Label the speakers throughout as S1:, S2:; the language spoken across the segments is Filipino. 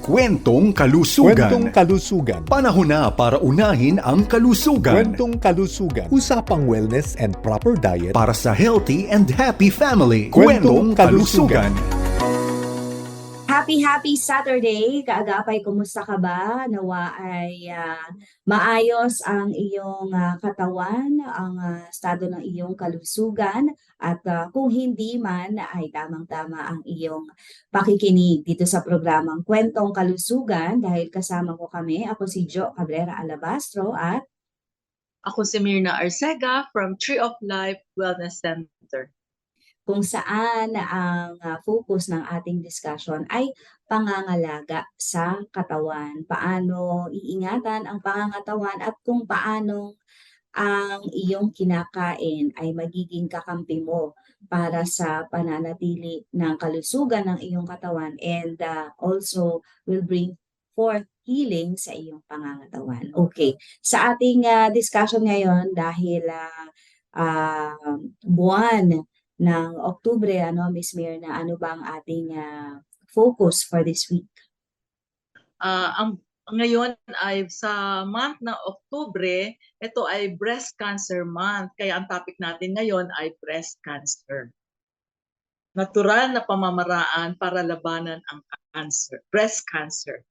S1: Kwentong Kalusugan.
S2: Kwentong kalusugan.
S1: Panahon na para unahin ang kalusugan.
S2: Kwentong kalusugan. Usapang wellness and proper diet.
S1: Para sa healthy and happy family.
S2: Kwentong Kalusugan.
S3: Happy, happy Saturday! Kaagapay, kumusta ka ba? Nawa ay ah, maayos ang iyong ah, katawan, ang ah, estado ng iyong kalusugan, at ah, kung hindi man ay tamang-tama ang iyong pakikinig dito sa programang Kwentong Kalusugan dahil kasama ko kami. Ako si Jo Cabrera Alabastro at
S4: Ako si Mirna Arcega from Tree of Life Wellness Center.
S3: Kung saan ang ah, focus ng ating discussion ay pangangalaga sa katawan. Paano iingatan ang pangangatawan at kung paano ang iyong kinakain ay magiging kakampi mo para sa pananatili ng kalusugan ng iyong katawan and ah, also will bring forth healing sa iyong pangangatawan. Okay. Sa ating ah, discussion ngayon dahil ah, ah, buwan ng Oktubre, ano, Miss Mirna, ano ba ang ating ah, focus for this week?
S4: Ah, ang ngayon ay sa month ng Oktubre, ito ay Breast Cancer Month. Kaya ang topic natin ngayon ay breast cancer. Natural na pamamaraan para labanan ang cancer, breast cancer.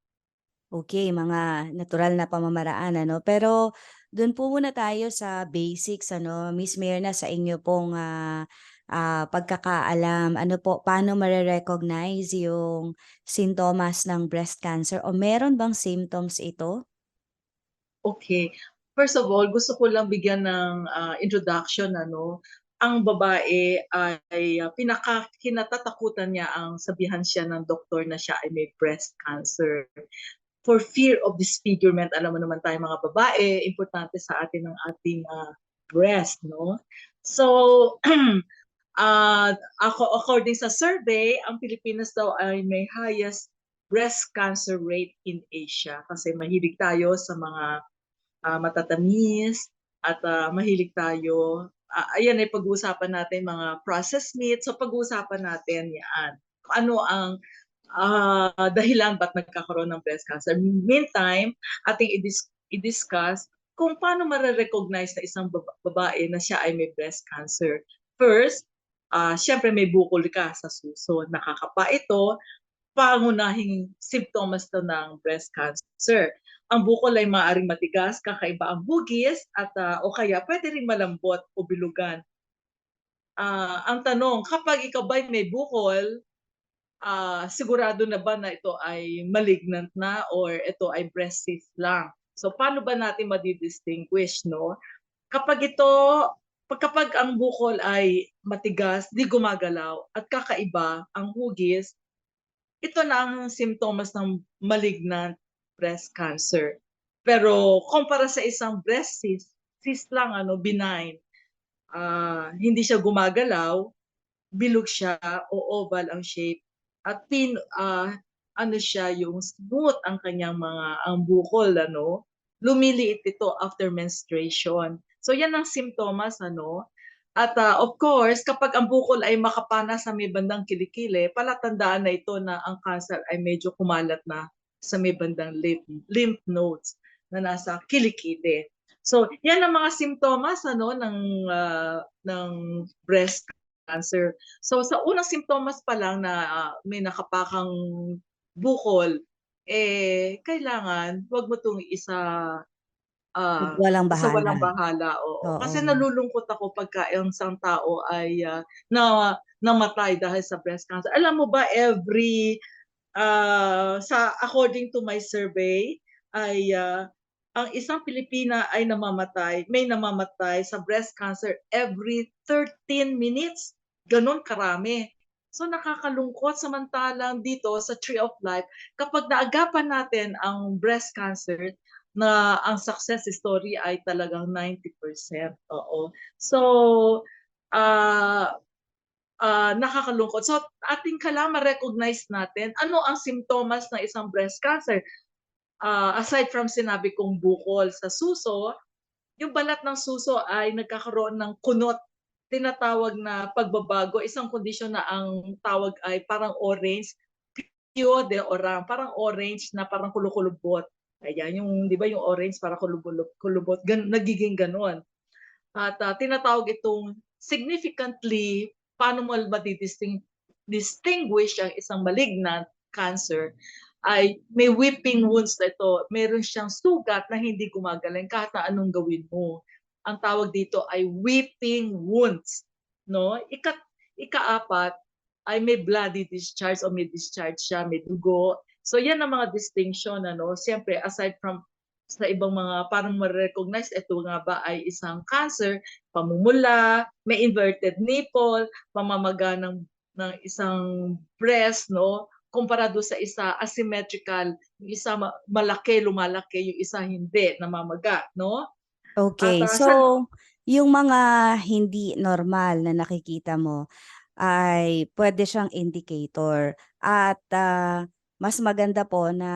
S3: Okay, mga natural na pamamaraan, ano? Pero doon po muna tayo sa basics, ano, Miss Mirna, sa inyo pong ah, ah, pagkakaalam, ano po, paano mare-recognize yung sintomas ng breast cancer o meron bang symptoms ito?
S4: Okay. First of all, gusto ko lang bigyan ng ah, introduction ano. Ang babae ay uh, pinaka niya ang sabihan siya ng doktor na siya ay may breast cancer. For fear of disfigurement, alam mo naman tayo mga babae, importante sa atin ang ating ah, breast, no? So, ah ako according sa survey, ang Pilipinas daw ay may highest breast cancer rate in Asia. Kasi mahilig tayo sa mga ah, matatamis at ah, mahilig tayo ah, ayan ay pag-uusapan natin mga processed meat. So pag-uusapan natin yan. Ano ang ah, dahilan ba't nagkakaroon ng breast cancer? Meantime ating i-dis- i-discuss kung paano mare-recognize na isang baba- babae na siya ay may breast cancer. First ah syempre may bukol ka sa suso nakakapa ito pangunahing simptomas to ng breast cancer ang bukol ay maaaring matigas, kakaiba ang hugis, at ah, o kaya pwede rin malambot o bilugan. Ah, ang tanong, kapag ikaw ba may bukol, ah, sigurado na ba na ito ay malignant na or ito ay breast cyst lang? So paano ba natin madi-distinguish, no? Kapag ito, pag kapag ang bukol ay matigas, di gumagalaw, at kakaiba ang hugis, ito na ang simptomas ng malignant breast cancer. Pero kumpara sa isang breast cyst, cyst lang ano, benign, ah, hindi siya gumagalaw, bilog siya o oval ang shape at pin ah, ano siya yung smooth ang kanyang mga ang bukol ano lumiliit ito after menstruation so yan ang simptomas ano at ah, of course kapag ang bukol ay makapana sa may bandang kilikili palatandaan na ito na ang cancer ay medyo kumalat na sa may bandang lymph, lymph nodes na nasa kilikili So, yan ang mga simptomas ano ng ah, ng breast cancer. So, sa unang simptomas pa lang na ah, may nakapakang bukol, eh kailangan wag mo tong isa ah,
S3: Walang
S4: sa
S3: bahala.
S4: walang bahala, oo.
S3: Oo.
S4: Kasi nalulungkot ako pagka ang isang tao ay ah, na namatay dahil sa breast cancer. Alam mo ba every ah, sa according to my survey ay ah, ang isang Pilipina ay namamatay, may namamatay sa breast cancer every 13 minutes. Ganon karami. So nakakalungkot samantalang dito sa Tree of Life, kapag naagapan natin ang breast cancer, na ang success story ay talagang 90%. Oo. So, ah ah, nakakalungkot. So, ating kailangan ma-recognize natin ano ang simptomas ng isang breast cancer. Ah, aside from sinabi kong bukol sa suso, yung balat ng suso ay nagkakaroon ng kunot. Tinatawag na pagbabago, isang kondisyon na ang tawag ay parang orange, Pio de Orang, parang orange na parang kulukulubot. Ayan, yung, di ba yung orange parang kulubulub- kulubot, gan, nagiging ganon. At ah, tinatawag itong significantly, paano mo matidisting, distinguish ang isang malignant cancer ay may weeping wounds na ito. Meron siyang sugat na hindi gumagaling kahit na anong gawin mo. Ang tawag dito ay weeping wounds. No? Ika, ikaapat ay may bloody discharge o may discharge siya, may dugo. So yan ang mga distinction. Ano? Siyempre, aside from sa ibang mga parang ma-recognize, ito nga ba ay isang cancer, pamumula, may inverted nipple, pamamaga ng, ng isang breast, no? kumpara doon sa isa asymmetrical, yung isa ma- malaki, lumalaki, yung isa hindi, namamaga, no?
S5: Okay,
S4: At, ah,
S5: so yung mga hindi normal na nakikita mo ay pwede siyang indicator at ah, mas maganda po na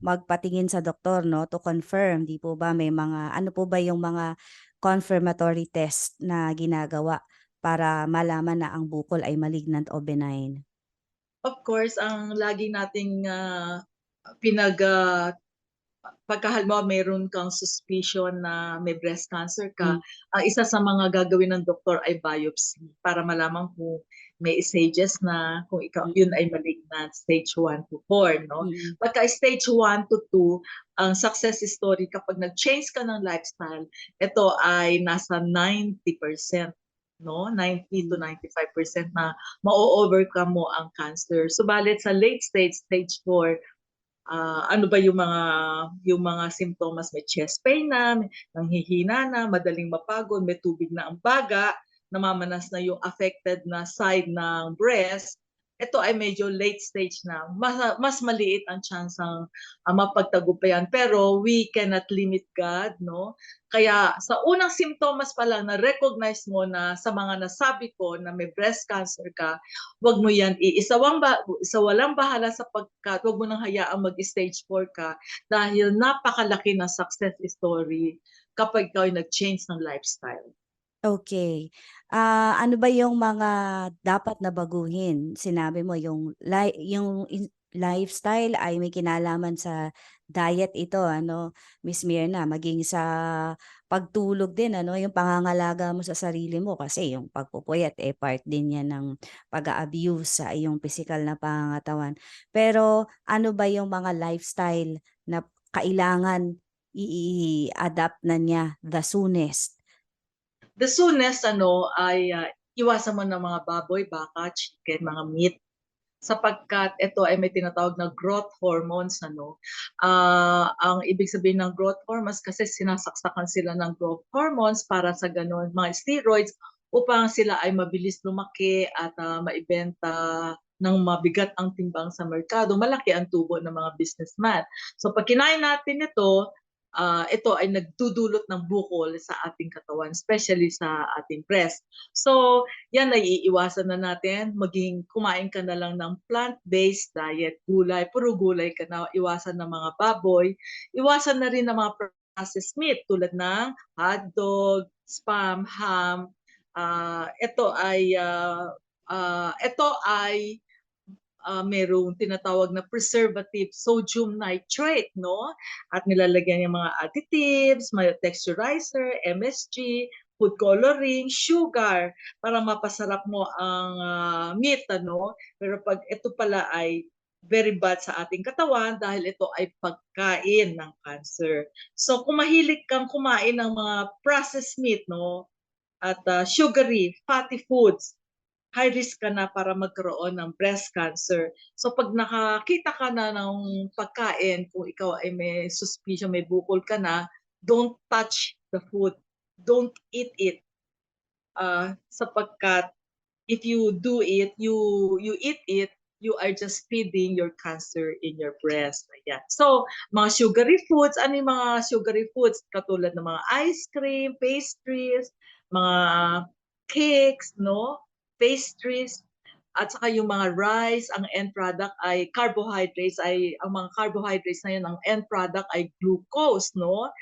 S5: magpatingin sa doktor no to confirm di po ba may mga ano po ba yung mga confirmatory test na ginagawa para malaman na ang bukol ay malignant o benign.
S4: Of course, ang lagi nating ah, pinag ah, pagka halimbawa meron kang suspicion na may breast cancer ka,
S5: Mm.
S4: ang isa sa mga gagawin ng doktor ay biopsy para malaman kung may stages na kung ikaw
S5: Mm.
S4: yun ay malignant stage 1 to 4 no
S5: Mm.
S4: pagka stage 1 to 2 ang success story kapag nag-change ka ng lifestyle ito ay nasa 90% no 90 to 95% na ma-overcome mo ang cancer subalit sa late stage stage 4 ah, ano ba yung mga yung mga simptomas may chest pain na nanghihina na madaling mapagod may tubig na ang baga namamanas na yung affected na side ng breast ito ay medyo late stage na. Mas, mas maliit ang chance ang uh, mapagtagumpayan. Pero we cannot limit God no? Kaya sa unang simptomas pa lang na recognize mo na sa mga nasabi ko na may breast cancer ka wag mo yan iisawang ba sa walang bahala sapagkat wag mo nang hayaang mag-stage 4 ka dahil napakalaki ng success story kapag ikaw ay nag-change ng lifestyle.
S5: Okay. Ah, ano ba yung mga dapat na baguhin? Sinabi mo yung li- yung in- lifestyle ay may kinalaman sa diet ito, ano, Miss Mirna, maging sa pagtulog din, ano, yung pangangalaga mo sa sarili mo kasi yung pagpupuyat eh part din yan ng pag-abuse sa iyong physical na pangangatawan. Pero ano ba yung mga lifestyle na kailangan i-adapt na niya the soonest?
S4: The soonest ano ay ah, iwasan mo ng mga baboy, baka, chicken, mga meat sapagkat ito ay may tinatawag na growth hormones ano. Ah, ang ibig sabihin ng growth hormones kasi sinasaksakan sila ng growth hormones para sa ganun mga steroids upang sila ay mabilis lumaki at ah, maibenta ng mabigat ang timbang sa merkado, malaki ang tubo ng mga businessman. So pag kinain natin ito, ah, ito ay nagdudulot ng bukol sa ating katawan, especially sa ating breast. So, yan ay iiwasan na natin. Maging kumain ka na lang ng plant-based diet, gulay, puro gulay ka na, iwasan ng mga baboy, iwasan na rin ng mga processed meat tulad ng hotdog, spam, ham. Ah, ito ay ah, ah, ito ay uh, merong tinatawag na preservative sodium nitrate, no? At nilalagyan yung mga additives, may texturizer, MSG, food coloring, sugar para mapasarap mo ang ah, meat, ano? Pero pag ito pala ay very bad sa ating katawan dahil ito ay pagkain ng cancer. So kung mahilig kang kumain ng mga processed meat, no? At ah, sugary, fatty foods, high risk ka na para magkaroon ng breast cancer. So pag nakakita ka na ng pagkain, kung ikaw ay may suspicion, may bukol ka na, don't touch the food. Don't eat it. Uh, sapagkat if you do it, you you eat it, you are just feeding your cancer in your breast. Ayan. So, mga sugary foods, ano yung mga sugary foods? Katulad ng mga ice cream, pastries, mga cakes, no? Pastries, at saka yung mga rice, ang end product ay carbohydrates, ay ang mga carbohydrates na yun, ang end product ay glucose, no?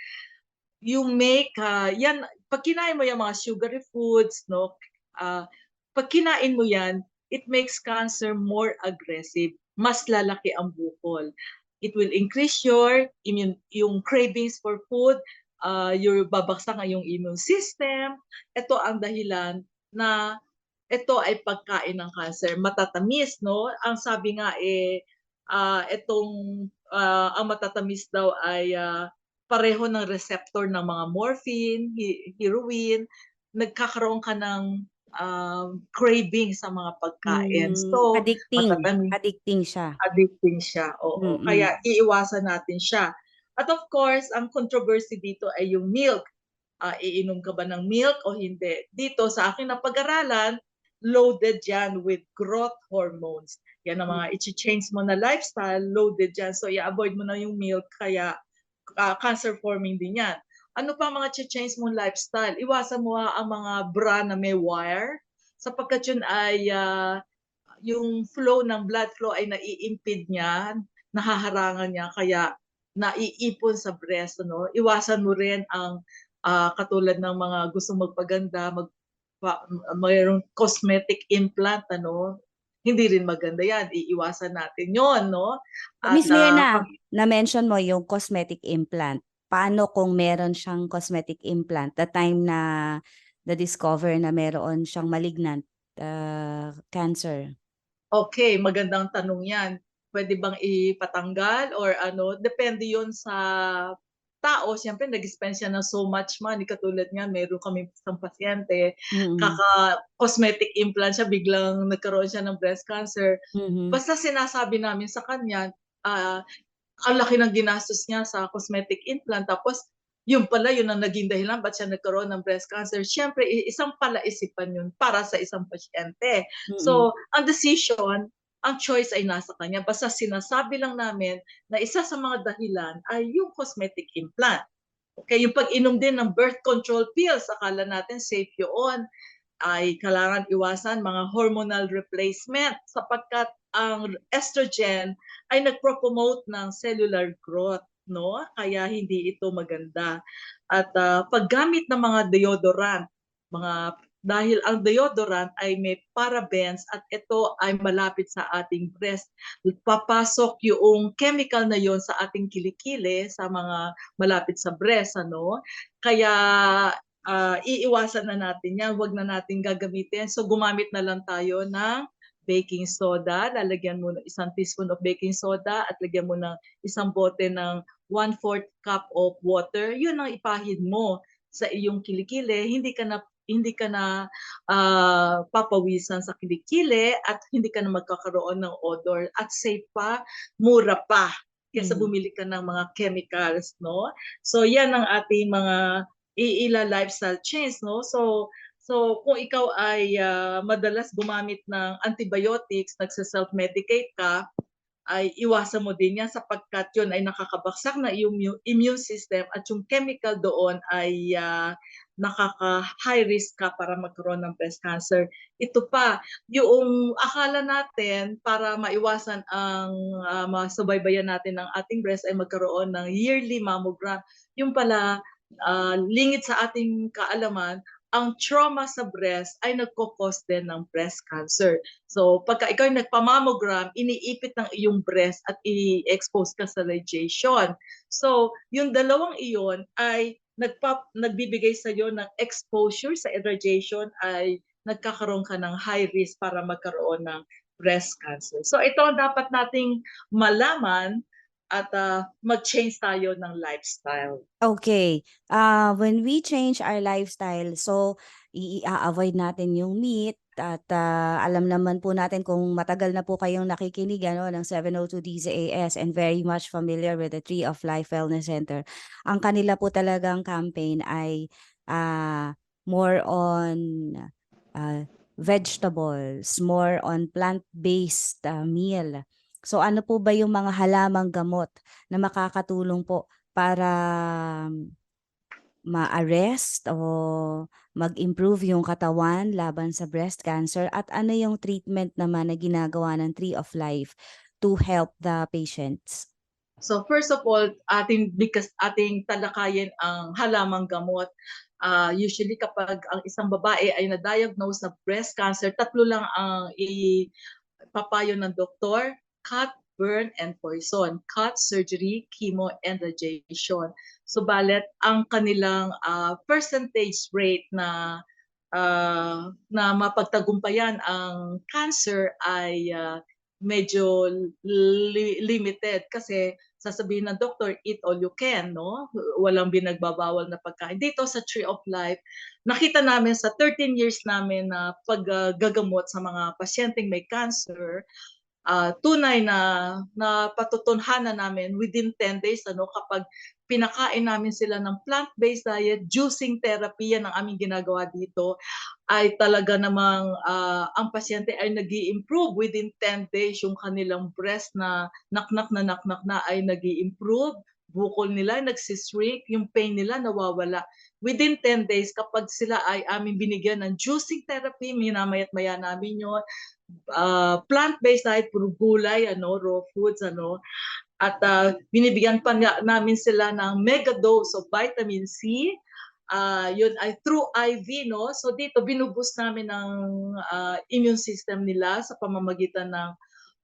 S4: You make, uh, yan, pag kinain mo yung mga sugary foods, no? Uh, pag kinain mo yan, it makes cancer more aggressive. mas lalaki ang bukol. It will increase your immune, yung cravings for food, uh, your babaksak ang yung immune system. Ito ang dahilan na ito ay pagkain ng cancer. Matatamis, no? Ang sabi nga eh, ah, itong ah, ang matatamis daw ay ah, pareho ng receptor ng mga morphine, he- heroin, nagkakaroon ka ng um, craving sa mga pagkain.
S3: Mm,
S4: So,
S3: addicting.
S4: matatamis
S3: Addicting siya.
S4: addicting siya. Oo.
S3: Mm-mm.
S4: Kaya iiwasan natin siya. At of course, ang controversy dito ay yung milk. Ah, iinom ka ba ng milk o hindi? Dito sa akin na pag-aralan, loaded yan with growth hormones. Yan ang mga i-change mo na lifestyle, loaded yan. So i-avoid mo na yung milk kaya ah, cancer forming din yan. Ano pa mga change mong lifestyle? Iwasan mo ah, ang mga bra na may wire sapagkat yun ay ah, yung flow ng blood flow ay naiimpede niya, nahaharangan niya, kaya naiipon sa breast. Ano? Iwasan mo rin ang ah, katulad ng mga gusto magpaganda, mag, mayroong cosmetic implant, ano? Hindi rin maganda yan. Iiwasan natin yon no?
S3: Miss
S4: ah,
S3: Mirna,
S4: pag-
S3: na-mention mo yung cosmetic implant. Paano kung meron siyang cosmetic implant the time na na-discover na meron siyang malignant uh, cancer?
S4: Okay, magandang tanong yan. Pwede bang ipatanggal or ano? Depende yon sa tao. Siyempre, nag-spend siya ng so much money. Katulad nga, meron kami isang pasyente,
S3: Mm-mm.
S4: kaka-cosmetic implant siya, biglang nagkaroon siya ng breast cancer.
S3: Mhm.
S4: Basta sinasabi namin sa kanya, ah, ang laki ng ginastos niya sa cosmetic implant. Tapos, yun pala, yun ang naging dahilan ba't siya nagkaroon ng breast cancer. Siyempre, isang palaisipan yun para sa isang pasyente.
S3: Mm-mm.
S4: So, ang decision, ang choice ay nasa kanya. Basta sinasabi lang namin na isa sa mga dahilan ay yung cosmetic implant. Okay, yung pag-inom din ng birth control pills, akala natin safe yun, ay kailangan iwasan mga hormonal replacement sapagkat ang estrogen ay nagpro-promote ng cellular growth, no? Kaya hindi ito maganda. At ah, paggamit ng mga deodorant, mga dahil ang deodorant ay may parabens at ito ay malapit sa ating breast. Papasok yung chemical na yon sa ating kilikili, sa mga malapit sa breast, ano? Kaya ah, iiwasan na natin yan, wag na natin gagamitin. So gumamit na lang tayo ng baking soda, lalagyan mo ng isang teaspoon of baking soda at lagyan mo ng isang bote ng 1/4 cup of water. Yun ang ipahid mo sa iyong kilikili, hindi ka na hindi ka na ah, papawisan sa kilikili at hindi ka na magkakaroon ng odor at safe pa, mura pa kaysa
S3: Mm.
S4: bumili ka ng mga chemicals, no? So yan ang ating mga iila lifestyle change, no? So so kung ikaw ay ah, madalas gumamit ng antibiotics, nagse-self-medicate ka, ay iwasan mo din yan sapagkat yun ay nakakabaksak na iyong mu- immune system at yung chemical doon ay ah, nakaka-high risk ka para magkaroon ng breast cancer. Ito pa, yung akala natin para maiwasan ang uh, masubaybayan natin ng ating breast ay magkaroon ng yearly mammogram. Yung pala, ah, lingit sa ating kaalaman, ang trauma sa breast ay nagkukos din ng breast cancer. So, pagka ikaw ay nagpamammogram, iniipit ng iyong breast at i-expose ka sa radiation. So, yung dalawang iyon ay nagpa, nagbibigay sa iyo ng exposure sa radiation ay nagkakaroon ka ng high risk para magkaroon ng breast cancer. So, ito ang dapat nating malaman at ah, mag-change tayo ng lifestyle.
S3: Okay. Uh, when we change our lifestyle, so i-avoid natin yung meat at ah, alam naman po natin kung matagal na po kayong nakikinig ano, ng 702 DZAS and very much familiar with the Tree of Life Wellness Center. Ang kanila po talagang campaign ay ah, more on ah, vegetables, more on plant-based ah, meal. So ano po ba yung mga halamang gamot na makakatulong po para ma-arrest o mag-improve yung katawan laban sa breast cancer at ano yung treatment naman na ginagawa ng Tree of Life to help the patients?
S4: So first of all, ating because ating talakayin ang halamang gamot. Ah, usually kapag ang isang babae ay na-diagnose na breast cancer, tatlo lang ang ipapayo ng doktor. cut, burn, and poison. Cut, surgery, chemo, and radiation. Subalit, ang kanilang ah, percentage rate na ah, na mapagtagumpayan ang cancer ay ah, medyo li- limited kasi sasabihin ng doktor, eat all you can, no? Walang binagbabawal na pagkain. Dito sa Tree of Life, nakita namin sa 13 years namin na paggagamot sa mga pasyenteng may cancer, ah, tunay na na patutunhanan namin within 10 days ano kapag pinakain namin sila ng plant-based diet, juicing therapy yan ang aming ginagawa dito ay talaga namang ah, ang pasyente ay nag improve within 10 days. Yung kanilang breast na naknak na naknak na ay nag improve bukol nila nagsishrink, yung pain nila nawawala. Within 10 days, kapag sila ay aming binigyan ng juicing therapy, minamayat maya namin yun, ah, plant-based diet, puro gulay, ano, raw foods, ano, at ah, binibigyan pa nga namin sila ng mega dose of vitamin C. Ah, yun ay through IV, no? So dito binuboost namin ng ah, immune system nila sa pamamagitan ng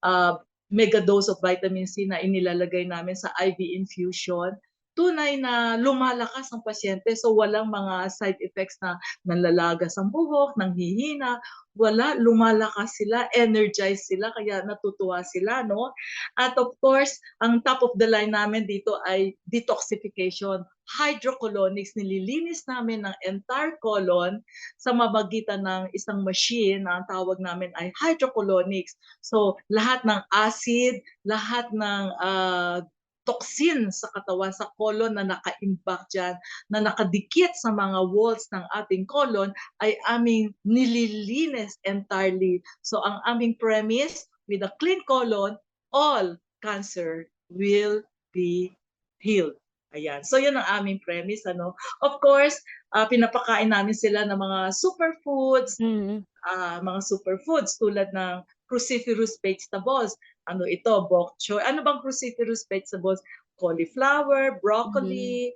S4: ah, mega dose of vitamin C na inilalagay namin sa IV infusion. Tunay na lumalakas ang pasyente so walang mga side effects na nanlalagas ang buhok, nanghihina, wala, lumalakas sila, energized sila, kaya natutuwa sila, no? At of course, ang top of the line namin dito ay detoxification. Hydrocolonics, nililinis namin ng entire colon sa mamagitan ng isang machine na ang tawag namin ay hydrocolonics. So, lahat ng acid, lahat ng ah, toxin sa katawan, sa colon na naka-impact dyan, na nakadikit sa mga walls ng ating colon, ay aming nililinis entirely. So ang aming premise, with a clean colon, all cancer will be healed. Ayan. So yun ang aming premise. Ano? Of course, ah, pinapakain namin sila ng mga superfoods,
S3: Mm.
S4: ah, mga superfoods tulad ng cruciferous vegetables. Ano ito? Bok choy. Ano bang cruciferous vegetables? Cauliflower, broccoli,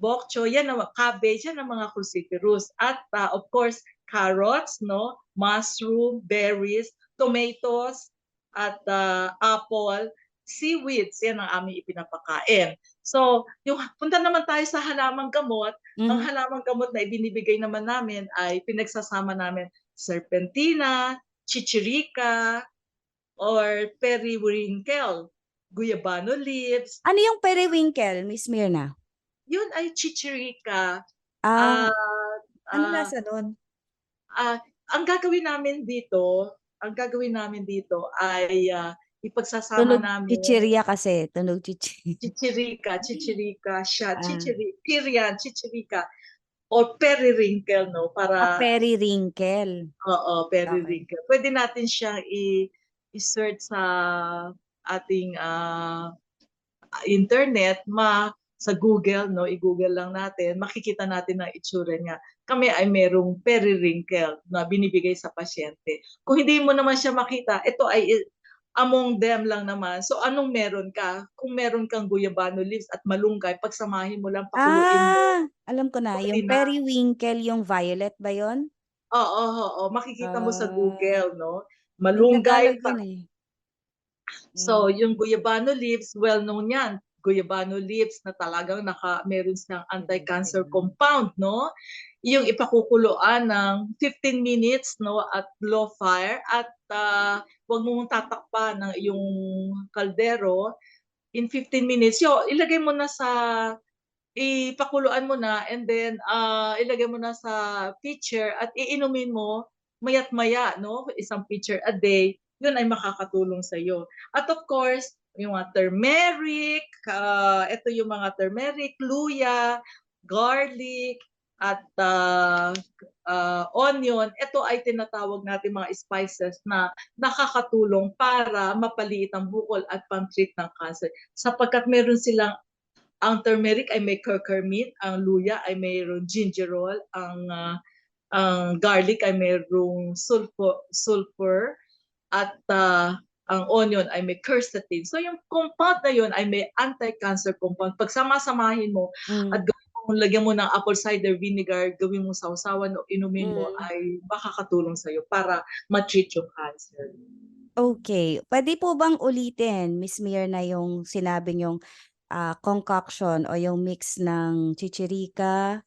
S4: bok choy, yan ang cabbage, yan ang mga cruciferous. At ah, of course, carrots, no? Mushroom, berries, tomatoes, at ah, apple, seaweeds, yan ang aming ipinapakain. So, yung punta naman tayo sa halamang gamot, ang
S3: Mhm.
S4: halamang gamot na ibinibigay naman namin ay pinagsasama namin serpentina, chichirika, or periwinkle, guyabano leaves.
S3: Ano yung periwinkle, Miss Mirna?
S4: Yun ay chichirika.
S3: Ah,
S4: Ah,
S3: ano
S4: ah,
S3: lasa nun?
S4: ah, ang gagawin namin dito, ang gagawin namin dito ay ah, ipagsasama
S3: Tunog
S4: namin
S3: chichirya kasi, tunog chichi.
S4: chichirika, chichirika siya,
S3: Ah.
S4: chichiri, pirian, chichirika, or periwinkle, no?
S3: Ah,
S4: Para
S3: periwinkle.
S4: Oo, periwinkle. Pwede natin siyang i- i-search sa ating ah, internet, ma sa Google, no? I-Google lang natin, makikita natin ang itsura niya. Kami ay merong periwinkle na binibigay sa pasyente. Kung hindi mo naman siya makita, ito ay i- among them lang naman. So anong meron ka? Kung meron kang guyabano leaves at malunggay, pagsamahin mo lang, pakuluin mo.
S3: Ah, alam ko na. Yung
S4: na.
S3: periwinkle, yung violet ba yon?
S4: Oo, oo, oo. Makikita mo sa
S3: Ah.
S4: Google, no? Malunggay, pa,
S3: eh.
S4: So,
S3: Mm.
S4: yung guyabano leaves, well known yan. Guyabano leaves na talagang naka, meron siyang anti-cancer compound, no? Yung ipakukuluan ng 15 minutes, no, at low fire at ah, wag mo mong tatakpan ng yung kaldero in 15 minutes. Yo, ilagay mo na sa ipakuluan mo na and then ah, ilagay mo na sa pitcher at iinumin mo mayat maya, no? Isang pitcher a day yun ay makakatulong sa iyo. At of course, yung mga turmeric, ah, ito yung mga turmeric, luya, garlic, at ah, ah, onion, ito ay tinatawag natin mga spices na nakakatulong para mapaliit ang bukol at pang-treat ng cancer. Sapagkat meron silang ang turmeric ay may curcumin, ang luya ay mayroong gingerol, ang ah, ang garlic ay mayroong sulfur, sulfur at ah, ang onion ay may quercetin. So yung compound na yun ay may anti-cancer compound. Pag sama-samahin mo
S3: Mm.
S4: at gawin mo, lagyan mo ng apple cider vinegar, gawin mo sausawan o inumin mo
S3: Mm.
S4: ay makakatulong sa iyo para ma-treat yung cancer.
S3: Okay. Puwede po bang ulitin, Miss Mirna, yung sinabi niyong, ah, concoction o yung mix ng chichirika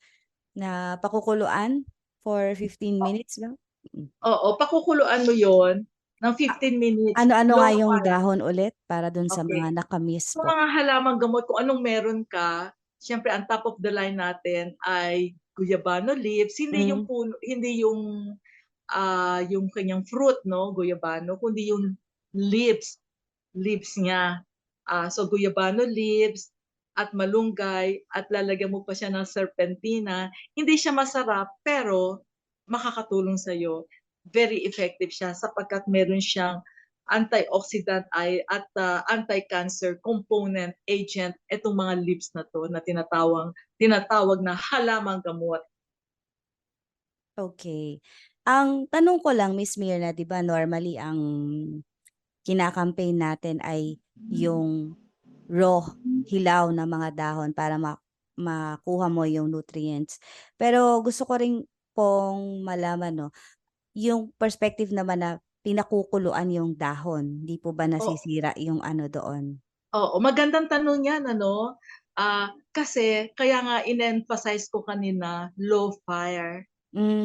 S3: na pakukuluan for 15
S4: O
S3: minutes ba? Mm.
S4: Oo, pakukuluan mo 'yon ng 15 minutes,
S3: Ano-ano nga yung dahon ulit para dun sa
S4: Okey.
S3: mga naka-miss
S4: Sa
S3: po?
S4: mga halamang gamot kung anong meron ka, siyempre ang top of the line natin ay guyabano leaves, hindi yung
S3: Hmm.
S4: puno hindi yung, ah, yung kanyang fruit 'no, guyabano, kundi yung leaves, leaves niya. Ah, so guyabano leaves at malunggay at lalagyan mo pa siya ng serpentina. Hindi siya masarap pero makakatulong sa'yo. Very effective siya sapagkat meron siyang antioxidant ay at, ah, anti-cancer component agent itong mga leaves na 'to na tinatawang tinatawag na halamang gamot.
S3: Okay. Ang tanong ko lang, Miss Mirna, 'di ba normally ang kina-campaign natin ay yung raw, hilaw na mga dahon para ma makuha mo yung nutrients. Pero gusto ko rin pong malaman 'no, yung perspective naman na pinakukuluan yung dahon, hindi po ba nasisira yung ano doon?
S4: Oo, magandang tanong 'yan ano. Ah, kasi kaya nga in-emphasize ko kanina low fire.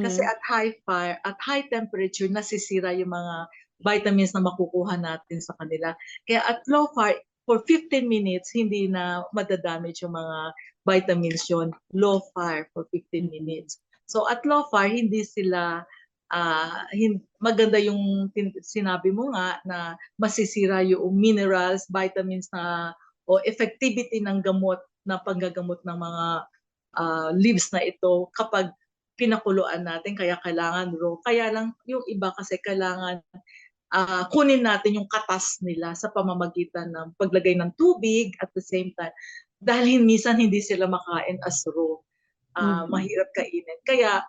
S4: Kasi
S3: Hmm.
S4: at high fire at high temperature nasisira yung mga vitamins na makukuha natin sa kanila. Kaya at low fire for 15 minutes hindi na mada-damage yung mga vitamins yun, low fire for 15
S3: Mm.
S4: minutes. So at low fire hindi sila, hin maganda yung sinabi mo nga na masisira yung minerals, vitamins na o effectivity ng gamot na panggagamot ng mga, ah, leaves na ito kapag pinakuluan natin kaya kailangan raw. Kaya lang yung iba kasi kailangan, ah, kunin natin yung katas nila sa pamamagitan ng paglagay ng tubig at the same time dahil minsan hindi sila makain as raw, ah,
S3: Mm.
S4: mahirap kainin. Kaya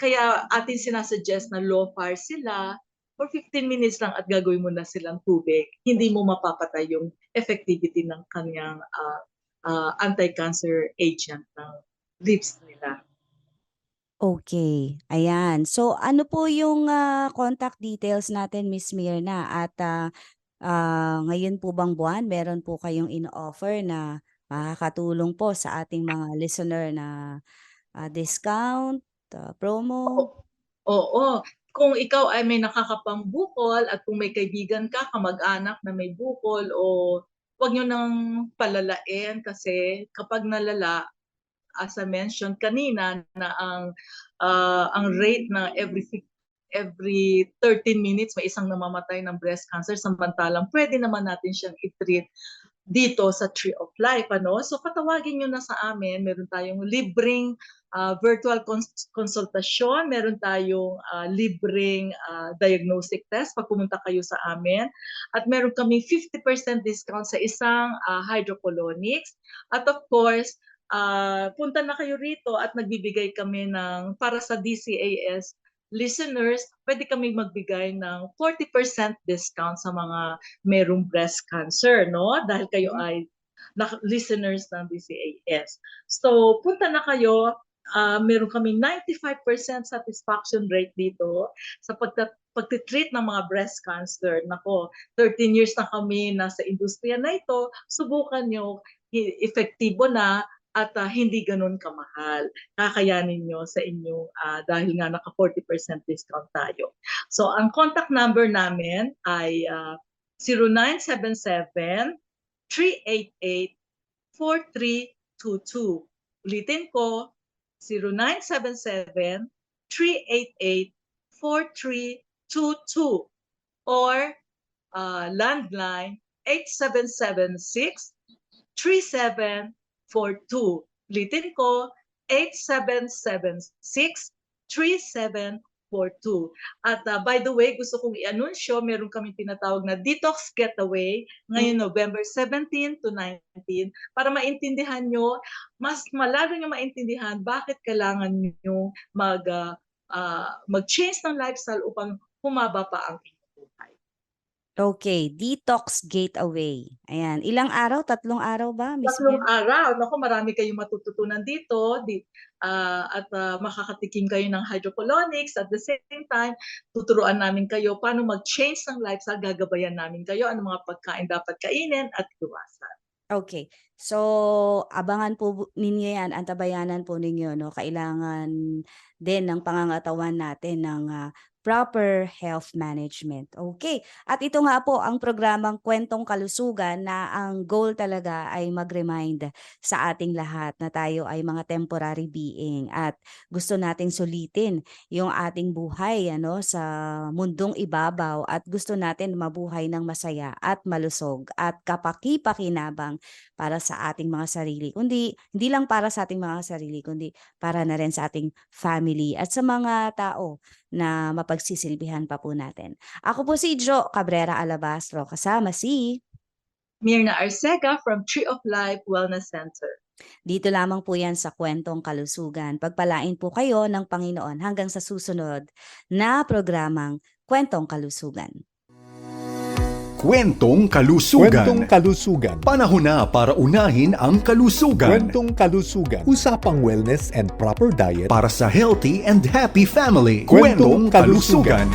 S4: kaya atin sina-suggest na low fire sila for 15 minutes lang at gagawin mo na silang tubig. Hindi mo mapapatay yung effectivity ng kaniyang, ah, ah, anti-cancer agent ng leaves nila.
S3: Okay, ayan. So ano po yung, ah, contact details natin, Miss Mirna at, ah, ah, ngayon po bang buwan meron po kayong ino-offer na makakatulong po sa ating mga listener na, ah, discount,
S4: Oo.
S3: promo?
S4: Oo, kung ikaw ay may nakakapangbukol at kung may kaibigan ka, kamag-anak na may bukol o wag niyo ng palalain kasi kapag nalala, as I mentioned kanina na ang, ah, ang rate na every every 13 minutes may isang namamatay ng breast cancer samantalang puwede naman natin siyang i-treat dito sa Tree of Life ano. So patawagin niyo na sa amin, meron tayong libreng, ah, virtual cons konsultasyon, meron tayong, ah, libreng, ah, diagnostic test 'pag pumunta kayo sa amin. At meron kaming 50% discount sa isang, ah, hydrocolonics at of course, ah, punta na kayo rito at nagbibigay kami ng para sa DCAS listeners, puwede kaming magbigay ng 40% discount sa mga merong breast cancer 'no, dahil kayo
S3: Hmm.
S4: ay naka listeners ng DCAS. So punta na kayo, ah, meron kaming 95% satisfaction rate dito sa pagta pagte-treat ng mga breast cancer. Naku, 13 years na kami nasa industriya na ito, subukan niyo, e epektibo na at, ah, hindi gano'n kamahal. Kakayanin niyo sa inyong, ah, dahil nga naka 40% discount tayo. So ang contact number namin ay, ah, 0977-388-4322. Ulitin ko, 0977-388-4322 or, ah, landline 8776-3742. Ulitin ko, 8776-3742. At, ah, by the way gusto kong i-anunsyo meron kaming tinatawag na detox getaway ngayon
S3: Hmm.
S4: November 17 to 19 para maintindihan niyo, mas ma lalo niyong maintindihan bakit kailangan niyo mag, ah, ah, mag-change ng lifestyle upang humaba pa ang.
S3: Okay, detox gateway. Ayan, ilang araw? Tatlong araw ba, Miss
S4: Tatlong araw. Naku, marami kayong matututunan dito. Di, ah, at ah, makakatikim kayo ng hydrocolonics. At the same time, tuturuan namin kayo paano mag-change ng lifestyle. Gagabayan namin kayo ano mga pagkain dapat kainin at iwasan.
S3: Okay. So, abangan po ninyo yan, antabayanan po ninyo, no? Kailangan din ng pangangatawan natin ng ah, proper health management. Okay. At ito nga po ang programang Kwentong Kalusugan na ang goal talaga ay mag-remind sa ating lahat na tayo ay mga temporary being at gusto nating sulitin yung ating buhay ano sa mundong ibabaw at gusto natin mabuhay ng masaya at malusog at kapaki-pakinabang para sa ating mga sarili. Kundi hindi lang para sa ating mga sarili kundi para na rin sa ating family at sa mga tao na mapagsisilbihan pa po natin. Ako po si Jo Cabrera Alabastro kasama si
S4: Mirna Arcega from Tree of Life Wellness Center.
S3: dito lamang po yan sa Kwentong Kalusugan. Pagpalain po kayo ng Panginoon hanggang sa susunod na programang Kwentong Kalusugan.
S1: Kwentong
S2: Kwentong
S1: kalusugan.
S2: kalusugan.
S1: Panahon na para unahin ang kalusugan.
S2: Kwentong kalusugan. Usapang wellness and proper diet.
S1: Para sa healthy and happy family.
S2: Kwentong
S1: kalusugan.